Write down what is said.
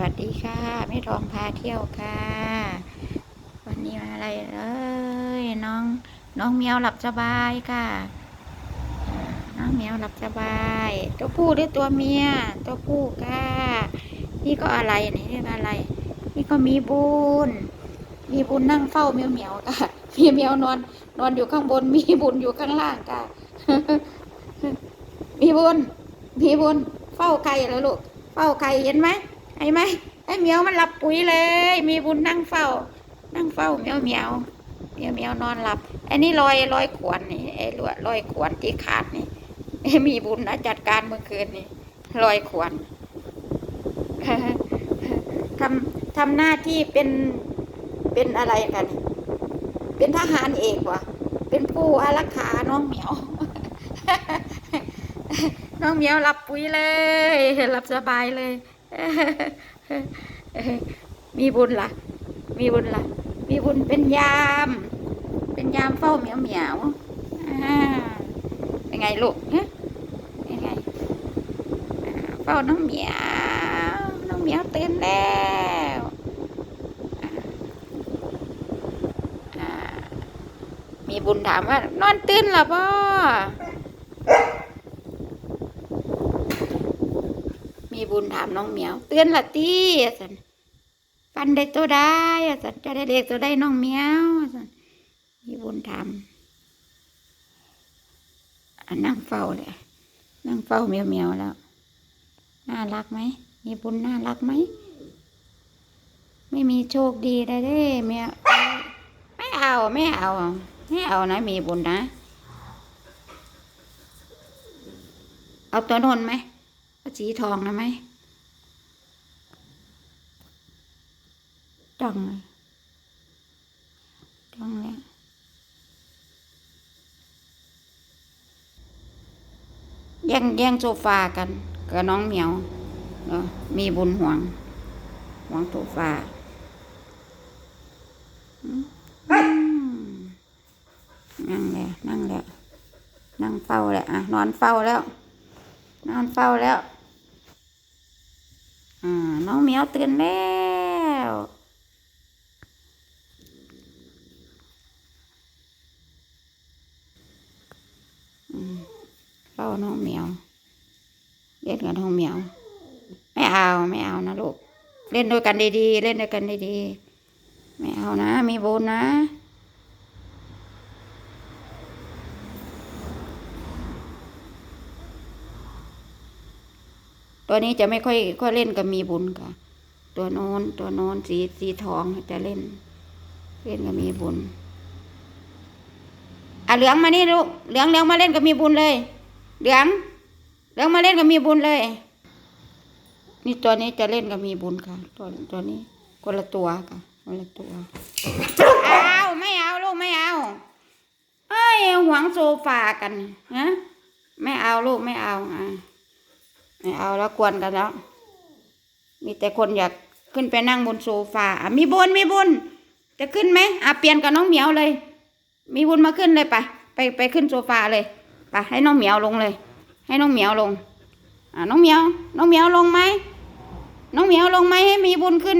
วัสดีค่ะแม่ทองพาเที่ยวค่ะ วันนี้มาอะไรเอ้ยน้อง น้องเมียวหลับสบายค่ะ น้องเมียวหลับสบาย ตัวผู้หรือตัวเมีย ตัวผู้ค่ะ นี่ก็อะไรนี่นี่ก็อะไร นี่ก็มีบุญ มีบุญนั่งเฝ้าเมียวเมียวค่ะมีเมียวนอน นอนอยู่ข้างบน มีบุญอยู่ข้างล่างค่ะ มีบุญ มีบุญ เฝ้าไก่แล้วลูก เฝ้าไก่เห็นไหม เห็นไหมไอ้เหมียวมันหลับปุ๋ยเลย มีบุญนั่งเฝ้า นั่งเฝ้าเหมียวเหมียวเหมียวเหมียวนอนหลับไอ้นี่ลอยลอยขวนนี่ไอ้ลอยลอยขวนที่ขาดนี่ไอ้มีบุญนะจัดการเมื่อคืนนี่ลอยขวนทำทำหน้าที่เป็นเป็นอะไรกัน เป็นทหารเอกวะเป็นผู้อารักขาน้องเหมียว น้องเหมียวหลับปุ๋ยเลยหลับสบายเลย มีบุญละ่ะ มีบุญละ่ะ มีบุญเป็นยาม เป็นยามเฝ้าเหมียวเหมียวเป็นไงลูกฮะเป็นไงเฝ้าน้องเหมียวน้องเหมียวตื่นแล้วอ่มีบุญถามว่านอนตื่นหรอพ่อ มีบุญถามน้องเหมียวเตือนละตีสันฟันได้ตัวได้สันจะได้เด็กตัวได้น้องเหมียวสันมีบุญถามนั่งเฝ้าเลยนั่งเฝ้าเหมียวเหมียวแล้ว น่ารักไหมมีบุญน่ารักไหมไม่มีโชคดีได้เด้เมียไม่เอาไม่เอาไม่เอานะ มีบุญนะ เอาตัวนนไหม อาสีทองนะไหมจ้องเลยจ้องแล้วแย่งแย่งโซฟากันกับน้องเหมียวเนอะมีบุญห่วงห่วงโซฟาอืมนั่งแล้วนั่งแล้วนั่งเฝ้าแล้วอะนอนเฝ้าแล้ว นอนเฝ้าแล้วอ่าน้องเหมียวตื่นแล้วเฝ้าน้องเหมียวเล่นกับน้องเหมียว ไม่เอาไม่เอานะลูกเล่นด้วยกันดีๆ เล่นด้วยกันดีๆ ไม่เอานะ มีโบุญนะ ตัวนี้จะไม่ค่อยค่อยเล่นกับมีบุญค่ะ ตัวโน้นตัวโน้นสีสีทองจะเล่น เล่นกับมีบุญอะเหลืองมานี่ลูกเหลืองเหลืองมาเล่นกับมีบุญเลย เหลืองเหลืองมาเล่นกับมีบุญเลย นี่ตัวนี้จะเล่นกับมีบุญค่ะ ตัวตัวนี้คนละตัวค่ะคนละตัวเอาไม่เอาลูกไม่เอาเอ้ยหวงโซฟากันฮะไม่เอาลูกไม่เอาอะ ไม่เอาแล้วกวนกันแล้ว มีแต่คนอยากขึ้นไปนั่งบนโซฟาอะมีบุญมีบุญจะขึ้นไหมอะเปลี่ยนกับน้องเหมียวเลย มีบุญมาขึ้นเลยไปไปไปขึ้นโซฟาเลยไปให้น้องเหมียวลงเลย ให้น้องเหมียวลง อะน้องเหมียว น้องเหมียวลงไหมน้องเหมียวลงไหมให้มีบุญขึ้น